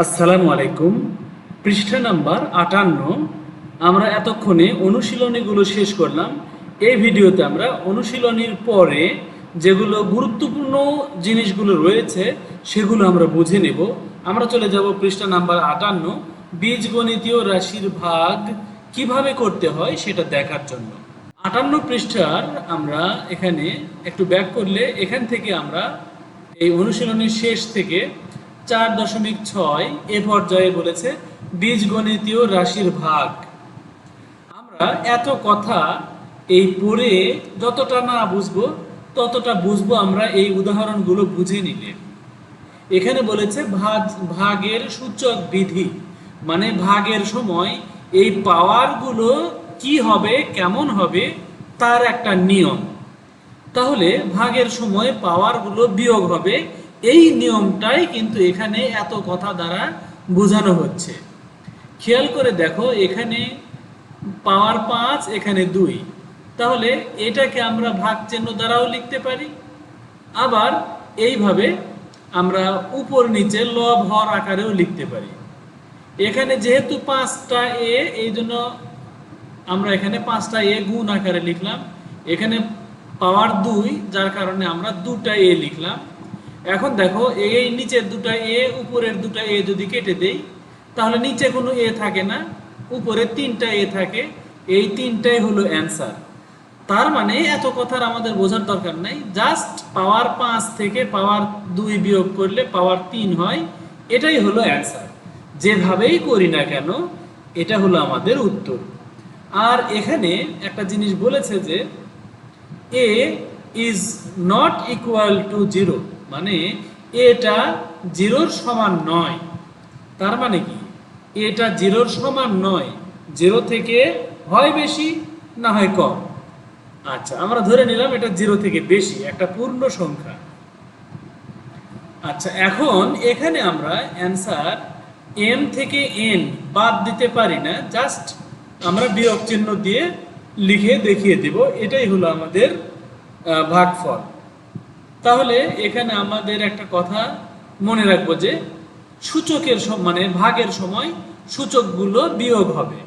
আসসালামু আলাইকুম। পৃষ্ঠা নাম্বার আটান্ন। আমরা এতক্ষণে অনুশীলনীগুলো শেষ করলাম। এই ভিডিওতে আমরা অনুশীলনীর পরে যেগুলো গুরুত্বপূর্ণ জিনিসগুলো রয়েছে, সেগুলো আমরা বুঝে নেব। আমরা চলে যাব পৃষ্ঠা নাম্বার আটান্ন। বীজগণিতীয় রাশির ভাগ কীভাবে করতে হয় সেটা দেখার জন্য। আটান্ন পৃষ্ঠার আমরা এখানে একটু ব্যাক করলে এখান থেকে আমরা এই অনুশীলনের শেষ থেকে চার দশমিক ছয় এ পর্যায়ে বলেছে, বীজগণিতীয় রাশির ভাগ। আমরা এত কথা এই পড়ে যতটা না বুঝব, ততটা বুঝব আমরা এই উদাহরণগুলো বুঝে নিলে। এখানে বলেছে, ভাগ, ভাগের সূচক বিধি মানে ভাগের সময় এই পাওয়ারগুলো কি হবে, কেমন হবে, তার একটা নিয়ম। তাহলে ভাগের সময় পাওয়ারগুলো বিয়োগ হবে এই নিয়মটাই কিন্তু এখানে এত কথা দ্বারা বোঝানো হচ্ছে। খেয়াল করে দেখো, এখানে পাওয়ার পাঁচ, এখানে দুই। তাহলে এটাকে আমরা ভাগ চিহ্ন দ্বারাও লিখতে পারি। আবার এইভাবে আমরা উপর নিচে লব হর আকারেও লিখতে পারি। এখানে যেহেতু পাঁচটা এ, এই জন্য আমরা এখানে পাঁচটা এ গুণ আকারে লিখলাম। এখানে পাওয়ার দুই, যার কারণে আমরা দুটা এ লিখলাম। এখন দেখো এই নিচের দুটা এ উপরের দুটা এ যদি কেটে দেই, তাহলে নিচে কোনো এ থাকে না, উপরে তিনটা এ থাকে। এই তিনটাই হলো অ্যান্সার তার মানে এত কথার আমাদের বোঝার দরকার নাই। জাস্ট পাওয়ার পাঁচ থেকে পাওয়ার দুই বিয়োগ করলে পাওয়ার তিন হয়, এটাই হলো অ্যান্সার যেভাবেই করি না কেন, এটা হলো আমাদের উত্তর। আর এখানে একটা জিনিস বলেছে যে A is not equal to zero মানে এটা জিরোর সমান নয়। তার মানে কি? এটা জিরোর সমান নয়। জিরো থেকে হয় বেশি না হয় কম? আচ্ছা আমরা ধরে নিলাম এটা জিরো থেকে বেশি, একটা পূর্ণ সংখ্যা। আচ্ছা এখন এখানে আমরা অ্যান্সার এম থেকে এন বাদ দিতে পারি না, জাস্ট আমরা বিয়োগ চিহ্ন দিয়ে লিখে দেখিয়ে দেব। এটাই হলো আমাদের ভাগফল। তাহলে এখানে আমাদের একটা কথা মনে রাখব যে সূচকের মানে ভাগের সময় সূচকগুলো বিয়োগ হবে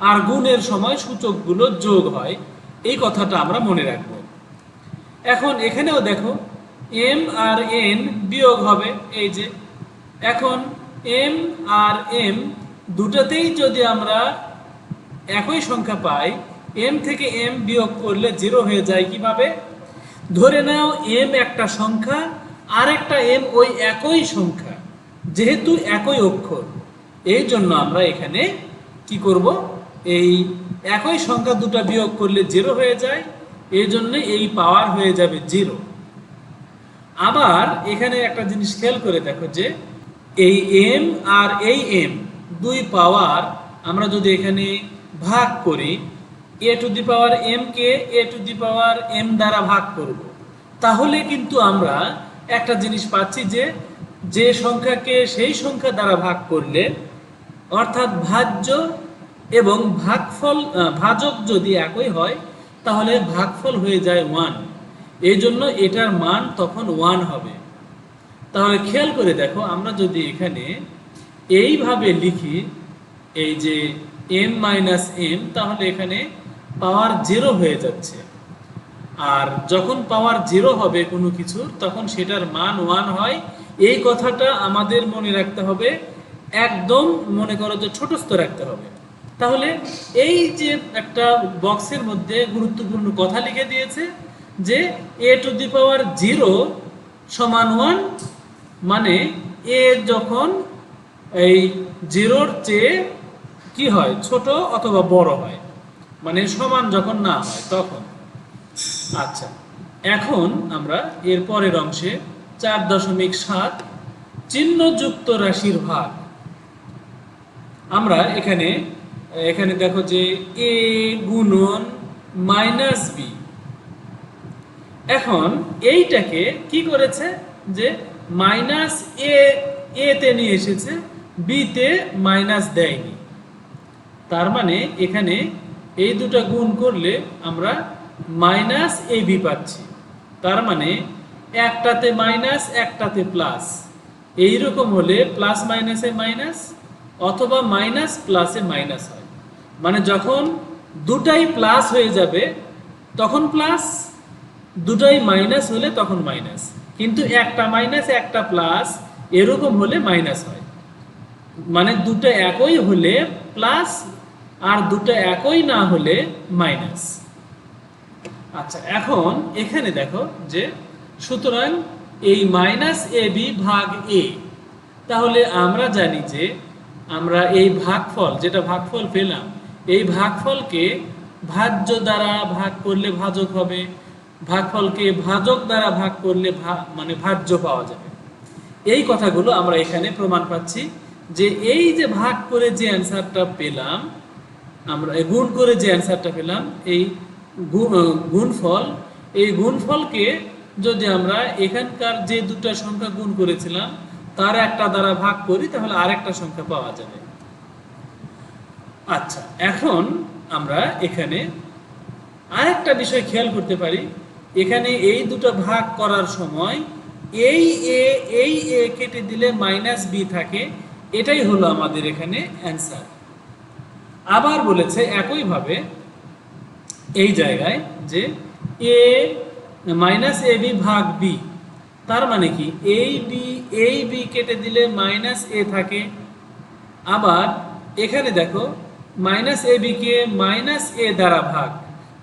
আর গুণের সময় সূচকগুলো যোগ হয়। এই কথাটা আমরা মনে রাখব। এখন এখানেও দেখো এম আর এন বিয়োগ হবে। এই যে, এখন এম আর এম দুটাতেই যদি আমরা একই সংখ্যা পাই এম থেকে এম বিয়োগ করলে জিরো হয়ে যায় কীভাবে? ধরে নাও এম একটা সংখ্যা আর একটা এম ওই একই সংখ্যা, যেহেতু একই অক্ষর। এই জন্য আমরা এখানে কি করব? এই একই সংখ্যা দুটা বিয়োগ করলে জিরো হয়ে যায়, এই জন্য এই পাওয়ার হয়ে যাবে জিরো আবার এখানে একটা জিনিস খেয়াল করে দেখো যে, এই এম আর এই এম দুই পাওয়ার আমরা যদি এখানে ভাগ করি A to the power M K, A to the power M দ্বারা ভাগ করব। তাহলে কিন্তু আমরা একটা জিনিস পাচ্ছি যে যে সংখ্যাকে সেই সংখ্যা দ্বারা ভাগ করলে, অর্থাৎ ভাজ্য এবং ভাগফল ভাজক যদি একই হয়, তাহলে ভাগফল হয়ে যায় ওয়ান এই জন্য এটার মান তখন ওয়ান হবে। তাহলে খেয়াল করে দেখো, আমরা যদি এখানে এইভাবে লিখি, এই যে এম মাইনাস এম তাহলে এখানে পাওয়ার জিরো হয়ে যাচ্ছে। আর যখন পাওয়ার জিরো হবে কোনো কিছু তখন সেটার মান ওয়ান হয়। এই কথাটা আমাদের মনে রাখতে হবে। একদম মনে করো যে ছোটস্থ রাখতে হবে। তাহলে এই যে একটা বক্সের মধ্যে গুরুত্বপূর্ণ কথা লিখে দিয়েছে যে A to the power zero সমান ওয়ান মানে এ যখন এই জিরোর চেয়ে কি হয়? ছোট অথবা বড় হয়। মানে সমান যখন না হয় তখন। আচ্ছা এখন আমরা এর পরের অংশে চার দশমিক সাত চিহ্নযুক্ত রাশির ভাগ। আমরা এখানে এখানে দেখো যে এ গুণন মাইনাস বি। এখন এইটাকে কি করেছে? যে মাইনাস এ, এতে নিয়ে এসেছে, বিতে মাইনাস দেয়নি। তার মানে এখানে এই দুটো গুণ করলে আমরা মাইনাস এ পাচ্ছি। তার মানে একটাতে মাইনাস, একটাতে প্লাস। এইরকম হলে প্লাস মাইনাসে মাইনাস অথবা মাইনাস প্লাসে মাইনাস হয়। মানে যখন দুটাই প্লাস হয়ে যাবে, তখন প্লাস। দুটাই মাইনাস হলে তখন মাইনাস। কিন্তু একটা মাইনাস, একটা প্লাস এরকম হলে মাইনাস হয়। মানে দুটো একই হলে প্লাস আর দুটো একই না হলে মাইনাস। আচ্ছা এখন এখানে দেখো যে সুতরাং এই মাইনাস এ বি ভাগ এ, তাহলে আমরা জানি যে আমরা এই ভাগফল, যেটা ভাগফল পেলাম, এই ভাগফলকে ভাজ্য দ্বারা ভাগ করলে ভাজক হবে, ভাগফলকে ভাজক দ্বারা ভাগ করলে মানে ভাজ্য পাওয়া যাবে। এই কথাগুলো আমরা এখানে প্রমাণ পাচ্ছি যে এই যে ভাগ করে যে অ্যান্সারটা পেলাম আমরা গুণ করে যে অ্যান্সারটা পেলাম, এই গুণফল, এই গুণফলকে যদি আমরা এখানকার যে দুটো সংখ্যা গুণ করেছিলাম, তার একটা দ্বারা ভাগ করি, তাহলে আরেকটা সংখ্যা পাওয়া যাবে। আচ্ছা এখন আমরা এখানে আরেকটা বিষয় খেয়াল করতে পারি। এখানে এই দুটো ভাগ করার সময় এই এ এই এ কেটে দিলে মাইনাস বি থাকে, এটাই হলো আমাদের এখানে অ্যান্সার। আবার বলেছে একইভাবে এই জায়গায় যে এ মাইনাস এ বি ভাগ বি, তার মানে কি? এই বি এই বি কেটে দিলে মাইনাস এ থাকে। আবার এখানে দেখো, মাইনাস এ বি কে মাইনাস এ দ্বারা ভাগ।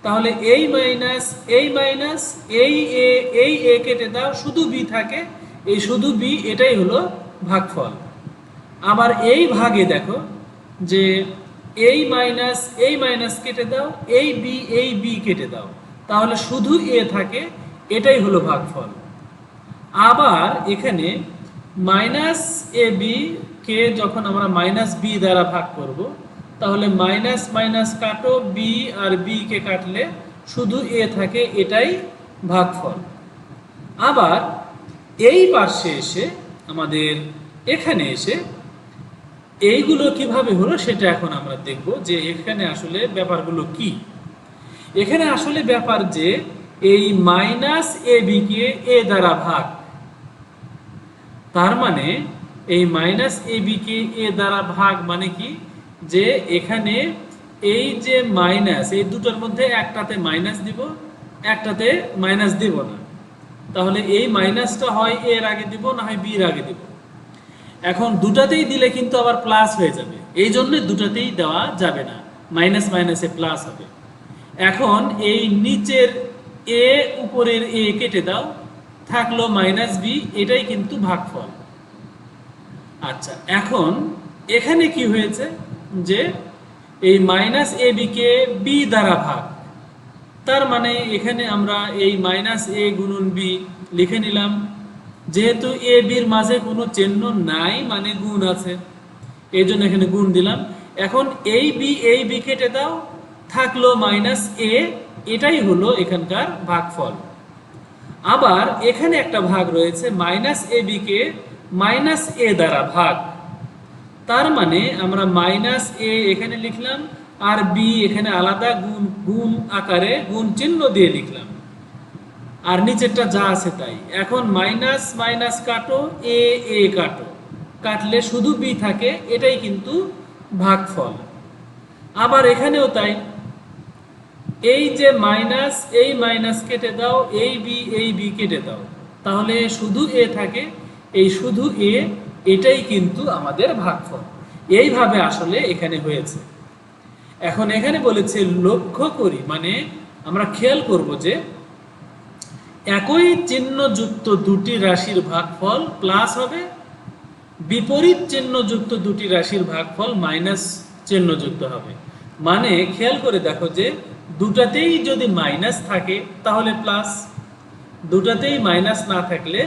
তাহলে এই মাইনাস এই মাইনাস, এই এ এই এ কেটে দাও, শুধু বি থাকে। এই শুধু বি, এটাই হলো ভাগফল। আবার এই ভাগে দেখো যে এই মাইনাস এই মাইনাস কেটে দাও এই বি এই বি কেটে দাও। তাহলে শুধু এ থাকে, এটাই হলো ভাগফল। আবার এখানে মাইনাস এ বি কে যখন আমরা মাইনাস বি দ্বারা ভাগ করব, তাহলে মাইনাস মাইনাস কাটো বি আর বি কে কাটলে শুধু এ থাকে, এটাই ভাগফল। আবার এই পার্শ্বে এসে আমাদের এখানে এসে এইগুলো কীভাবে হলো সেটা এখন আমরা দেখব যে এখানে আসলে ব্যাপারগুলো কি। এখানে আসলে ব্যাপার যে এই মাইনাস এ বি কে এ দ্বারা ভাগ। তার মানে এই মাইনাস এ বি কে এ দ্বারা ভাগ মানে কি? যে এখানে এই যে মাইনাস, এই দুটোর মধ্যে একটাতে মাইনাস দিব, একটাতে মাইনাস দিব না। তাহলে এই মাইনাসটা হয় এর আগে দিব, না হয় বির আগে দিব। এখন দুটাতেই দিলে কিন্তু আবার প্লাস হয়ে যাবে। এই জন্য দুটাতেই দেওয়া যাবে না। মাইনাস মাইনাসে প্লাস হবে। এখন এই নিচের এ উপরের এ কেটে দাও। থাকল মাইনাস বি এটাই কিন্তু ভাগফল। আচ্ছা এখন এখানে কি হয়েছে? যে এই মাইনাস এ বি কে বি দ্বারা ভাগ। তার মানে এখানে আমরা এই মাইনাস এ গুণন বি লিখে নিলাম। যেহেতু এ বির মাঝে কোনো চিহ্ন নাই মানে গুণ আছে। এই জন্য এখানে গুণ দিলাম। এখন এই বি এই বি কেটে দাও, থাকল মাইনাস এ এটাই হলো এখানকার ভাগফল। আবার এখানে একটা ভাগ রয়েছে মাইনাস এ বি কে মাইনাস এ দ্বারা ভাগ। তার মানে আমরা মাইনাস এ এখানে লিখলাম, আর বি এখানে আলাদা গুণ গুণ আকারে গুণ চিহ্ন দিয়ে লিখলাম। আর নিচেরটা যা আছে তাই। এখন মাইনাস মাইনাস কাটো, এ এ কাটো। কাটলে শুধু বি থাকে, এটাই কিন্তু ভাগফল। আবার এখানেও তাই। এই যে মাইনাস, এই মাইনাস কেটে দাও, এই বি এই বি কেটে দাও। তাহলে শুধু এ থাকে, এই শুধু এ, এটাই কিন্তু আমাদের ভাগফল। এইভাবে আসলে এখানে হয়েছে। এখন এখানে বলেছে লক্ষ্য করি মানে আমরা খেয়াল করব যে একই চিহ্নযুক্ত দুটি রাশির ভাগফল প্লাস হবে, বিপরীত চিহ্নযুক্ত দুটি রাশির ভাগফল মাইনাস চিহ্নযুক্ত হবে। মানে খেয়াল করে দেখো যে দুটাতেই যদি মাইনাস থাকে, তাহলে প্লাস দুটাতেই মাইনাস না থাকলে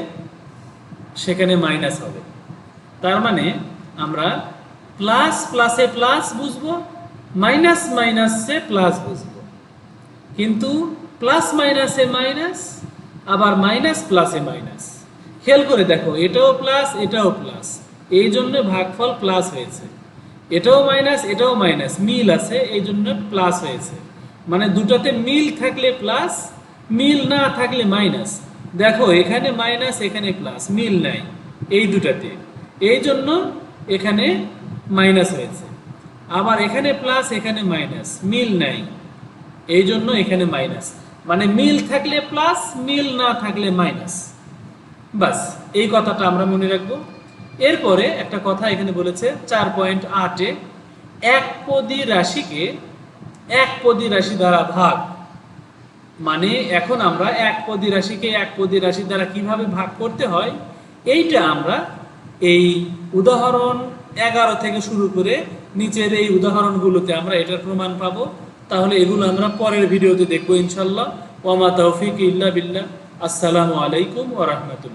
সেখানে মাইনাস হবে। তার মানে আমরা প্লাস প্লাসে প্লাস বুঝব মাইনাস মাইনাসে প্লাস বুঝব। কিন্তু প্লাস মাইনাসে মাইনাস আবার মাইনাস প্লাসে মাইনাস খেয়াল করে দেখো, এটাও প্লাস এটাও প্লাস এই জন্য ভাগফল প্লাস হয়েছে। এটাও মাইনাস এটাও মাইনাস মিল আছে, এই জন্য প্লাস হয়েছে। মানে দুটাতে মিল থাকলে প্লাস মিল না থাকলে মাইনাস দেখো, এখানে মাইনাস এখানে প্লাস মিল নাই এই দুটাতে। এই জন্য এখানে মাইনাস হয়েছে। আবার এখানে প্লাস এখানে মাইনাস মিল নাই। এই জন্য এখানে মাইনাস মানে মিল থাকলে প্লাস, মিল না থাকলে মাইনাস। বাস, এই কথাটা আমরা মনে রাখব। এরপরে একটা কথা এখানে বলেছে, চার পয়েন্ট আটে এক পদী রাশিকে এক পদী রাশি দ্বারা ভাগ। মানে এখন আমরা এক পদী রাশিকে এক পদী রাশি দ্বারা কীভাবে ভাগ করতে হয়, এইটা আমরা এই উদাহরণ এগারো থেকে শুরু করে নিচের এই উদাহরণগুলোতে আমরা এটার প্রমাণ পাবো। তাহলে এগুলো আমরা পরের ভিডিওতে দেখব ইনশাল্লাহ ওয়ামা তৌফিক ইল্লা বিল্লাহ। আসসালামু আলাইকুম ওয়া রাহমাতুল্লাহ।